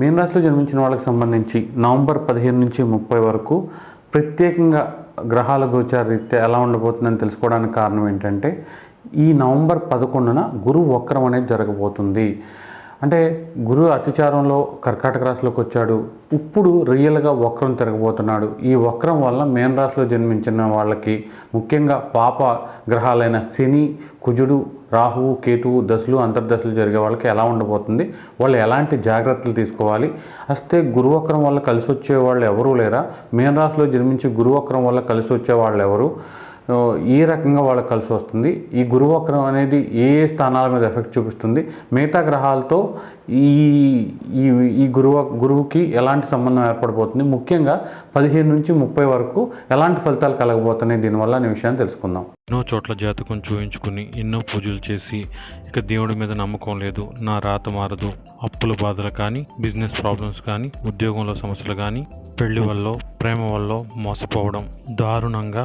మీన రాశిలో జన్మించిన వాళ్ళకి సంబంధించి నవంబర్ పదిహేను నుంచి ముప్పై వరకు ప్రత్యేకంగా గ్రహాల గోచార రీత్యా ఎలా ఉండబోతుందని తెలుసుకోవడానికి కారణం ఏంటంటే ఈ నవంబర్ పదకొండున గురు వక్రం అనేది జరగబోతుంది. అంటే గురు అతిచారంలో కర్కాటక రాశిలోకి వచ్చాడు. ఇప్పుడు రియల్గా వక్రం తిరగబోతున్నాడు. ఈ వక్రం వల్ల మేన రాశిలో జన్మించిన వాళ్ళకి ముఖ్యంగా పాప గ్రహాలైన శని కుజుడు రాహువు కేతువు దశలు అంతర్దశలు జరిగే వాళ్ళకి ఎలా ఉండబోతుంది వాళ్ళు ఎలాంటి జాగ్రత్తలు తీసుకోవాలి? అస్తే గురువక్రం వల్ల కలిసి వచ్చే వాళ్ళు ఎవరూ లేరా? మీనరాశిలో జన్మించి గురువక్రం వల్ల కలిసి వచ్చే వాళ్ళు ఎవరు? ఈ రకంగా వాళ్ళకి కలిసి వస్తుంది. ఈ గురువక్రం అనేది ఏ ఏ స్థానాల మీద ఎఫెక్ట్ చూపిస్తుంది? మిగతా గ్రహాలతో ఈ ఈ ఈ గురువ గురువుకి ఎలాంటి సంబంధం ఏర్పడబోతుంది? ముఖ్యంగా పదిహేను నుంచి ముప్పై వరకు ఎలాంటి ఫలితాలు కలగబోతున్నాయి? దీనివల్ల అనే విషయాన్ని తెలుసుకుందాం. ఎన్నో చోట్ల జాతకం చూయించుకుని ఎన్నో పూజలు చేసి ఇక దేవుడి మీద నమ్మకం లేదు నా రాత మారదు అప్పుల బాధలు కానీ బిజినెస్ ప్రాబ్లమ్స్ కానీ ఉద్యోగంలో సమస్యలు కానీ పెళ్ళి వల్ల ప్రేమ వల్ల మోసపోవడం దారుణంగా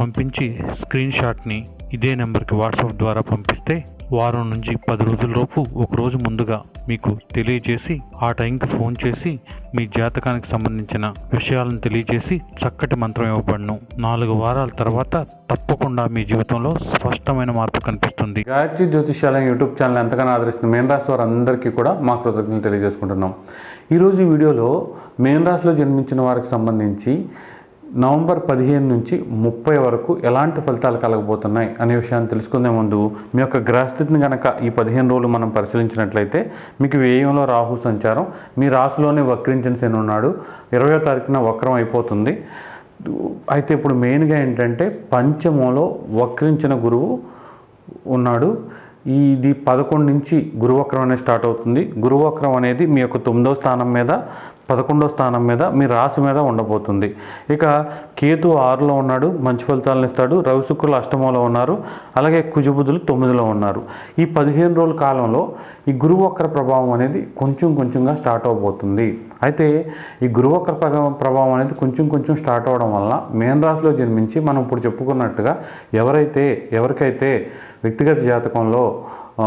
పంపించి స్క్రీన్ షాట్ని ఇదే నెంబర్కి వాట్సాప్ ద్వారా పంపిస్తే వారం నుంచి పది రోజులలోపు ఒక రోజు ముందుగా మీకు తెలియజేసి ఆ టైంకి ఫోన్ చేసి మీ జాతకానికి సంబంధించిన విషయాలను తెలియజేసి చక్కటి మంత్రం ఇవ్వబడను. నాలుగు వారాల తర్వాత తప్పకుండా మీ జీవితంలో స్పష్టమైన మార్పు కనిపిస్తుంది. గాయత్రి జ్యోతిష్యాలయం యూట్యూబ్ ఛానల్ ఎంతగానో ఆదరిస్తుంది మేన్ రాశి వారందరికీ కూడా మా కృతజ్ఞతలు తెలియజేసుకుంటున్నాం. ఈరోజు ఈ వీడియోలో మేన్ రాశిలో జన్మించిన వారికి సంబంధించి నవంబర్ పదిహేను నుంచి ముప్పై వరకు ఎలాంటి ఫలితాలు కలగబోతున్నాయి అనే విషయాన్ని తెలుసుకునే ముందు మీ యొక్క గ్రహస్థితిని కనుక ఈ పదిహేను రోజులు మనం పరిశీలించినట్లయితే మీకు వ్యయంలో రాహు సంచారం మీ రాశిలోనే వక్రించిన శని ఉన్నాడు ఇరవయో తారీఖున వక్రం అయిపోతుంది. అయితే ఇప్పుడు మెయిన్గా ఏంటంటే పంచమంలో వక్రించిన గురువు ఉన్నాడు. ఇది పదకొండు నుంచి గురువక్రం అనేది స్టార్ట్ అవుతుంది. గురువక్రం అనేది మీ యొక్క తొమ్మిదో స్థానం మీద పదకొండో స్థానం మీద మీ రాశి మీద ఉండబోతుంది. ఇక కేతు ఆరులో ఉన్నాడు మంచి ఫలితాలను ఇస్తాడు. రవి శుక్రులు అష్టమంలో ఉన్నారు అలాగే కుజబుధులు తొమ్మిదిలో ఉన్నారు. ఈ పదిహేను రోజుల కాలంలో ఈ గురువక్ర ప్రభావం అనేది కొంచెం కొంచెంగా స్టార్ట్ అవబోతుంది. అయితే ఈ గురువక్ర ప్రభావం అనేది కొంచెం కొంచెం స్టార్ట్ అవడం వల్ల మేన్ రాశిలో జన్మించి మనం ఇప్పుడు చెప్పుకున్నట్టుగా ఎవరైతే ఎవరికైతే వ్యక్తిగత జాతకంలో ఆ,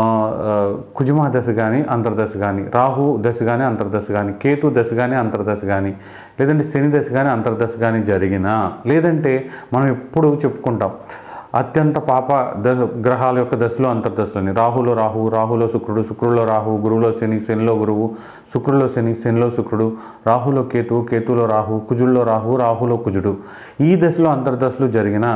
కుజుమ దశ కానీ అంతర్దశ కానీ రాహు దశ కానీ అంతర్దశ కానీ కేతు దశ కానీ అంతర్దశ కానీ లేదంటే శని దశ కానీ అంతర్దశ కానీ జరిగినా లేదంటే మనం ఎప్పుడు చెప్పుకుంటాం అత్యంత పాప ద గ్రహాల యొక్క దశలో అంతర్దశలని. రాహులో రాహు రాహులో శుక్రుడు శుక్రుడిలో రాహు గురువులో శని శనిలో గురువు శుక్రుడిలో శని శనిలో శుక్రుడు రాహులో కేతువు కేతులో రాహు కుజుల్లో రాహు రాహులో కుజుడు. ఈ దశలో అంతర్దశలు జరిగిన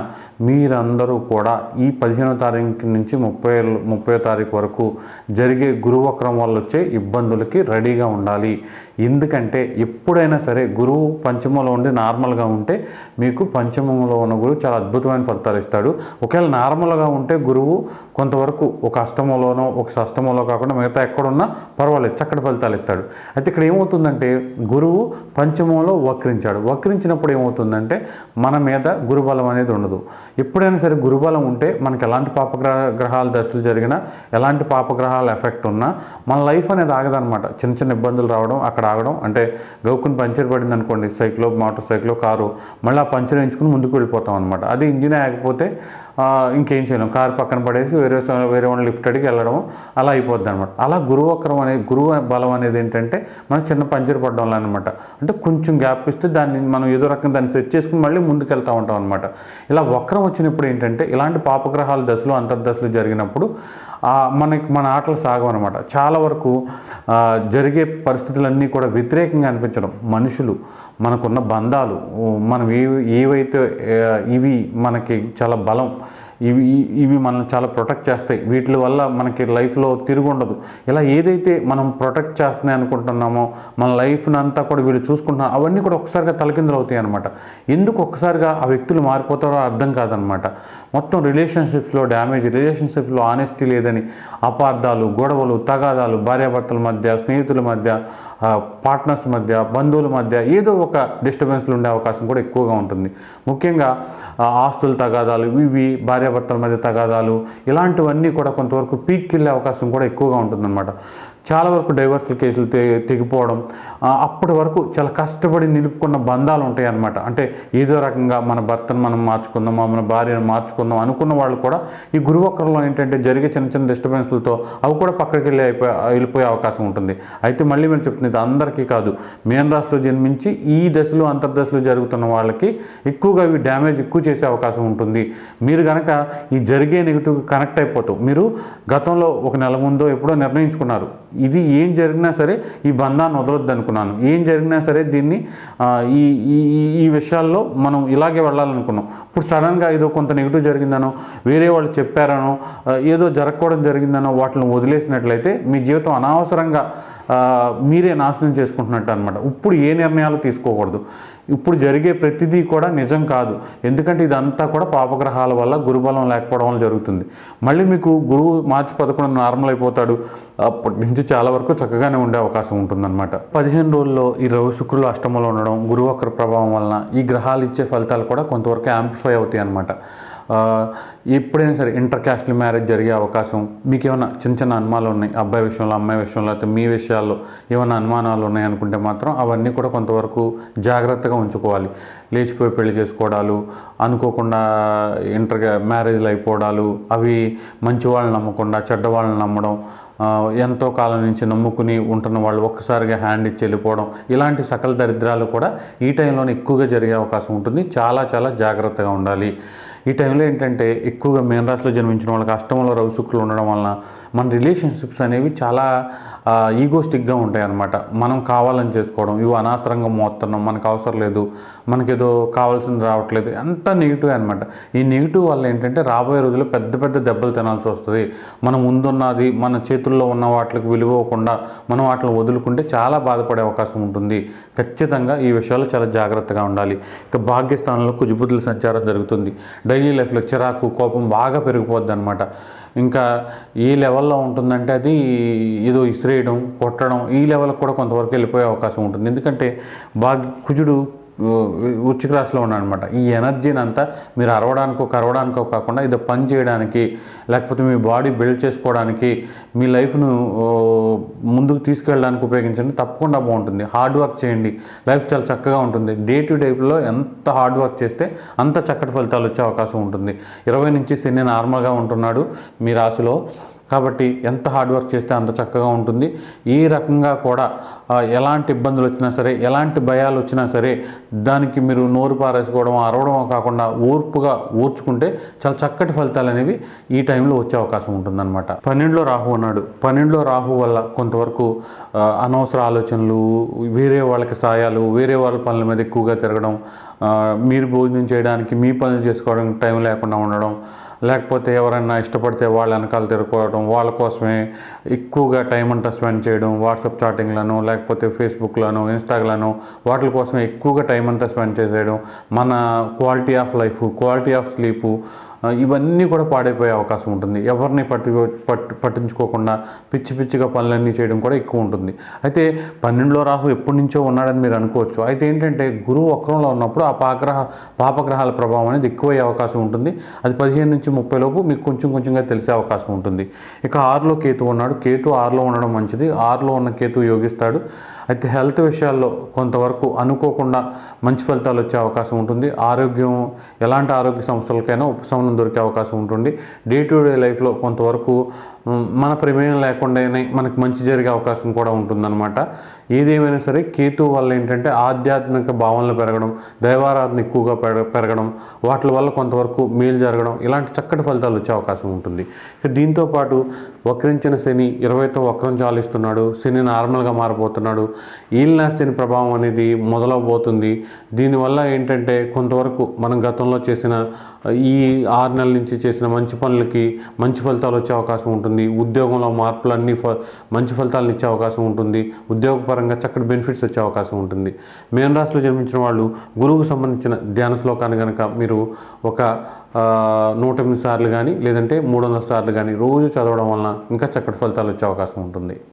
మీరందరూ కూడా ఈ పదిహేనో తారీఖు నుంచి ముప్పై ముప్పై తారీఖు వరకు జరిగే గురువక్రం వల్ల వచ్చే ఇబ్బందులకి రెడీగా ఉండాలి. ఎందుకంటే ఎప్పుడైనా సరే గురువు పంచమంలో ఉండి నార్మల్గా ఉంటే మీకు పంచమంలో ఉన్న గురువు చాలా అద్భుతమైన ఫలితాలు ఇస్తాడు. ఒకవేళ నార్మల్గా ఉంటే గురువు కొంతవరకు ఒక అష్టమంలోనో ఒక షష్టమంలో కాకుండా మిగతా ఎక్కడున్నా పర్వాలేదు చక్కటి ఫలితాలు ఇస్తాడు. అయితే ఇక్కడ ఏమవుతుందంటే గురువు పంచమంలో వక్రించాడు. వక్రించినప్పుడు ఏమవుతుందంటే మన మీద గురుబలం అనేది ఉండదు. ఎప్పుడైనా సరే గురుబలం ఉంటే మనకి ఎలాంటి పాపగ్రహ గ్రహాల దశలు జరిగినా ఎలాంటి పాపగ్రహాల ఎఫెక్ట్ ఉన్నా మన లైఫ్ అనేది ఆగదనమాట చిన్న చిన్న ఇబ్బందులు రావడం అక్కడ ఆగడం. అంటే గౌకుని పంచర్ పడింది అనుకోండి సైకిలో మోటార్ సైకిలో కారు మళ్ళీ ఆ పంచర్ ఎంచుకుని ముందుకు వెళ్ళిపోతాం అనమాట అది ఇంజిన్ ఆగిపోతే ఇంకేం చేయలేం. కారు పక్కన పడేసి వేరే వేరే వాళ్ళని లిఫ్ట్ అడిగి వెళ్ళడం అలా అయిపోద్ది అనమాట అలా గురువు వక్రం అనే గురువు బలం అనేది ఏంటంటే మనం చిన్న పంచర్ పడడం అనమాట అంటే కొంచెం గ్యాప్ ఇస్తే దాన్ని మనం ఏదో రకంగా దాన్ని సెట్ చేసుకుని మళ్ళీ ముందుకు వెళ్తూ ఉంటాం అనమాట ఇలా వక్రం వచ్చినప్పుడు ఏంటంటే ఇలాంటి పాపగ్రహాల దశలు అంతర్దశలు జరిగినప్పుడు మనకి మన ఆటలు సాగం అనమాట చాలా వరకు జరిగే పరిస్థితులన్నీ కూడా వ్యతిరేకంగా అనిపించడం. మనుషులు మనకున్న బంధాలు మనం ఏవి ఏవైతే ఇవి మనకి చాలా బలం ఇవి ఇవి మనల్ని చాలా ప్రొటెక్ట్ చేస్తాయి వీటి వల్ల మనకి లైఫ్లో తిరుగుండదు ఉండదు. ఇలా ఏదైతే మనం ప్రొటెక్ట్ చేస్తున్నాయి అనుకుంటున్నామో మన లైఫ్ని అంతా కూడా వీళ్ళు చూసుకుంటున్నా అవన్నీ కూడా ఒకసారిగా తలకిందులు అవుతాయి అనమాట ఎందుకు ఒక్కసారిగా ఆ వ్యక్తులు మారిపోతారో అర్థం కాదనమాట మొత్తం రిలేషన్షిప్స్లో డ్యామేజ్ రిలేషన్షిప్లో ఆనెస్టీ లేదని అపార్థాలు గొడవలు తగాదాలు భార్యాభర్తల మధ్య స్నేహితుల మధ్య పార్ట్నర్స్ మధ్య బంధువుల మధ్య ఏదో ఒక డిస్టర్బెన్స్లు ఉండే అవకాశం కూడా ఎక్కువగా ఉంటుంది. ముఖ్యంగా ఆస్తుల తగాదాలు ఇవి భార్యాభర్తల మధ్య తగాదాలు ఇలాంటివన్నీ కూడా కొంతవరకు పీక్కి వెళ్ళే అవకాశం కూడా ఎక్కువగా ఉంటుందన్నమాట. చాలా వరకు డైవర్సల్ కేసులు తెగిపోవడం అప్పటి వరకు చాలా కష్టపడి నిలుపుకున్న బంధాలు ఉంటాయి అన్నమాట అంటే ఏదో రకంగా మన భర్తను మనం మార్చుకుందాం మన భార్యను మార్చుకుందాం అనుకున్న వాళ్ళు కూడా ఈ గురువక్రంలో ఏంటంటే జరిగే చిన్న చిన్న డిస్టర్బెన్స్లతో అవి కూడా పక్కకి వెళ్ళి అయిపోయి వెళ్ళిపోయే అవకాశం ఉంటుంది. అయితే మళ్ళీ మేము చెప్తున్నది అందరికీ కాదు. మేన రాశిలో జన్మించి ఈ దశలు అంతర్దశలు జరుగుతున్న వాళ్ళకి ఎక్కువగా ఇవి డ్యామేజ్ ఎక్కువ చేసే అవకాశం ఉంటుంది. మీరు కనుక ఈ జరిగే నెగిటివ్ కనెక్ట్ అయిపోతాం మీరు గతంలో ఒక నెల ముందో ఎప్పుడో నిర్ణయించుకున్నారు. ఇది ఏం జరిగినా సరే ఈ బంధాన్ని వదలొద్దు అనుకున్నాను. ఏం జరిగినా సరే దీన్ని ఈ ఈ ఈ- విషయాల్లో మనం ఇలాగే వెళ్ళాలనుకున్నాం. ఇప్పుడు సడన్గా ఏదో కొంత నెగిటివ్ జరిగిందనో వేరే వాళ్ళు చెప్పారనో ఏదో జరగకూడదు జరిగిందనో వాటిని వదిలేసినట్లయితే మీ జీవితం అనవసరంగా మీరే నాశనం చేసుకుంటున్నట్టు అనమాట ఇప్పుడు ఏ నిర్ణయాలు తీసుకోకూడదు. ఇప్పుడు జరిగే ప్రతిదీ కూడా నిజం కాదు. ఎందుకంటే ఇదంతా కూడా పాపగ్రహాల వల్ల గురుబలం లేకపోవడం వల్ల జరుగుతుంది. మళ్ళీ మీకు గురువు మార్చి పదకొండు నార్మల్ అయిపోతాడు. అప్పటి నుంచి చాలా వరకు చక్కగానే ఉండే అవకాశం ఉంటుందన్నమాట. పదిహేను రోజుల్లో ఈ రవి శుక్రులు అష్టమంలో ఉండడం గురువు ఒకరి ప్రభావం వలన ఈ గ్రహాలు ఇచ్చే ఫలితాలు కూడా కొంతవరకు యాంప్లిఫై అవుతాయి అన్నమాట ఎప్పుడైనా సరే ఇంటర్ క్యాస్ట్ల మ్యారేజ్ జరిగే అవకాశం మీకు ఏమైనా చిన్న చిన్న అనుమానాలు ఉన్నాయి? అబ్బాయి విషయంలో అమ్మాయి విషయంలో అయితే మీ విషయాల్లో ఏమైనా అనుమానాలు ఉన్నాయి అనుకుంటే మాత్రం అవన్నీ కూడా కొంతవరకు జాగ్రత్తగా ఉంచుకోవాలి. లేచిపోయి పెళ్ళి చేసుకోవడాలు అనుకోకుండా ఇంటర్ మ్యారేజ్లు అయిపోవడాలు అవి మంచి వాళ్ళని నమ్మకుండా చెడ్డ వాళ్ళని నమ్మడం ఎంతో కాలం నుంచి నమ్ముకుని ఉంటున్న వాళ్ళు ఒక్కసారిగా హ్యాండ్ ఇచ్చి వెళ్ళిపోవడం ఇలాంటి సకల దరిద్రాలు కూడా ఈ టైంలోనే ఎక్కువగా జరిగే అవకాశం ఉంటుంది. చాలా చాలా జాగ్రత్తగా ఉండాలి. ఈ టైంలో ఏంటంటే ఎక్కువగా మేనరాశిలో జన్మించిన వాళ్ళకి అష్టమంలో రవి శుక్రులు ఉండడం వలన మన రిలేషన్షిప్స్ అనేవి చాలా ఈగోస్టిక్గా ఉంటాయి అన్నమాట మనం కావాలని చేసుకోవడం ఇవి అనవసరంగా మోస్తున్నాం మనకు అవసరం లేదు మనకేదో కావాల్సింది రావట్లేదు. అంతా నెగిటివ్ అనమాట ఈ నెగిటివ్ వల్ల ఏంటంటే రాబోయే రోజుల్లో పెద్ద పెద్ద దెబ్బలు తినాల్సి వస్తుంది. మన ముందున్నది మన చేతుల్లో ఉన్న వాటికి విలువకుండా మనం వాటిని వదులుకుంటే చాలా బాధపడే అవకాశం ఉంటుంది. ఖచ్చితంగా ఈ విషయాల్లో చాలా జాగ్రత్తగా ఉండాలి. ఇక భాగ్యస్థానంలో కుజుబుద్ధుల సంచారం జరుగుతుంది. డైలీ లైఫ్లో చిరాకు కోపం బాగా పెరిగిపోద్ది అనమాట ఇంకా ఏ లెవెల్లో ఉంటుందంటే అది ఏదో ఇసిరేయడం కొట్టడం ఈ లెవెల్కి కూడా కొంతవరకు వెళ్ళిపోయే అవకాశం ఉంటుంది. ఎందుకంటే భాగ్య కుజుడు ఉ, క్లాస్లో రాశిలో అనమాట ఈ ఎనర్జీని అంతా మీరు అరవడానికో కరవడానికో కాకుండా ఇది పని చేయడానికి లేకపోతే మీ బాడీ బిల్డ్ చేసుకోవడానికి మీ లైఫ్ను ముందుకు తీసుకెళ్ళడానికి ఉపయోగించండి. తప్పకుండా బాగుంటుంది. హార్డ్ వర్క్ చేయండి. లైఫ్ చాలా చక్కగా ఉంటుంది. డే టు డేలో ఎంత హార్డ్ వర్క్ చేస్తే అంత చక్కటి ఫలితాలు వచ్చే అవకాశం ఉంటుంది. ఇరవై నుంచి శని నార్మల్గా ఉంటున్నాడు మీ రాశిలో. కాబట్టి ఎంత హార్డ్ వర్క్ చేస్తే అంత చక్కగా ఉంటుంది. ఈ రకంగా కూడా ఎలాంటి ఇబ్బందులు వచ్చినా సరే ఎలాంటి భయాలు వచ్చినా సరే దానికి మీరు నోరు పారేసుకోవడం అరవడం కాకుండా ఓర్పుగా ఓర్చుకుంటే చాలా చక్కటి ఫలితాలు అనేవి ఈ టైంలో వచ్చే అవకాశం ఉంటుందన్నమాట. పన్నెండులో రాహు అన్నాడు. పన్నెండులో రాహు వల్ల కొంతవరకు అనవసర ఆలోచనలు వేరే వాళ్ళకి సాయాలు వేరే వాళ్ళ పనుల మీద ఎక్కువగా తిరగడం మీరు భోజనం చేయడానికి మీ పనులు చేసుకోవడానికి టైం లేకుండా ఉండడం లేకపోతే ఎవరైనా ఇష్టపడితే వాళ్ళ వెనకాల తిరుక్కోవడం వాళ్ళ కోసమే ఎక్కువగా టైం అంతా స్పెండ్ చేయడం వాట్సాప్ చాటింగ్లను లేకపోతే ఫేస్బుక్లను ఇన్స్టాగ్లను వాటి కోసం ఎక్కువగా టైం అంతా స్పెండ్ చేసేయడం మన quality of life quality of sleep ఇవన్నీ కూడా పాడైపోయే అవకాశం ఉంటుంది. ఎవరిని పట్టి పట్టు పట్టించుకోకుండా పిచ్చి పిచ్చిగా పనులన్నీ చేయడం కూడా ఎక్కువ ఉంటుంది. అయితే పన్నెండులో రాహు ఎప్పటి నుంచో ఉన్నాడని మీరు అనుకోవచ్చు. అయితే ఏంటంటే గురువు వక్రంలో ఉన్నప్పుడు ఆ పాగ్రహ పాపగ్రహాల ప్రభావం అనేది ఎక్కువయ్యే అవకాశం ఉంటుంది. అది పదిహేను నుంచి ముప్పై లోపు మీకు కొంచెం కొంచెంగా తెలిసే అవకాశం ఉంటుంది. ఇక ఆరులో కేతు ఉన్నాడు. కేతు ఆరులో ఉండడం మంచిది. ఆరులో ఉన్న కేతు యోగిస్తాడు. అయితే హెల్త్ విషయాల్లో కొంతవరకు అనుకోకుండా మంచి ఫలితాలు వచ్చే అవకాశం ఉంటుంది. ఆరోగ్యం ఎలాంటి ఆరోగ్య సమస్యలకైనా ఉపశమనం దొరికే అవకాశం ఉంటుంది. డే టు డే లైఫ్లో కొంతవరకు మన ప్రమేయం లేకుండానే మనకి మంచి జరిగే అవకాశం కూడా ఉంటుందన్నమాట. ఏదేమైనా సరే కేతు వల్ల ఏంటంటే ఆధ్యాత్మిక భావనలు పెరగడం దైవారాధన ఎక్కువగా పెరగ పెరగడం వాటి వల్ల కొంతవరకు మేలు జరగడం ఇలాంటి చక్కటి ఫలితాలు వచ్చే అవకాశం ఉంటుంది. దీంతో పాటు వక్రించిన శని ఇరవైతో వక్రం చాలిస్తున్నాడు శని నార్మల్గా మారిపోతున్నాడు ఈలినా శని ప్రభావం అనేది మొదలవబోతుంది. దీనివల్ల ఏంటంటే కొంతవరకు మనం గతంలో చేసిన ఈ ఆరు నెలల నుంచి చేసిన మంచి పనులకి మంచి ఫలితాలు వచ్చే అవకాశం ఉంటుంది. ఉద్యోగంలో మార్పులు అన్ని ఫ మంచి ఫలితాలను ఇచ్చే అవకాశం ఉంటుంది. ఉద్యోగపరంగా చక్కటి బెనిఫిట్స్ వచ్చే అవకాశం ఉంటుంది. మేన రాశిలో జన్మించిన వాళ్ళు గురువుకు సంబంధించిన ధ్యాన శ్లోకాన్ని కనుక మీరు ఒక నూట ఎనిమిది సార్లు కానీ లేదంటే మూడు వందల సార్లు కానీ రోజు చదవడం వలన ఇంకా చక్కటి ఫలితాలు వచ్చే అవకాశం ఉంటుంది.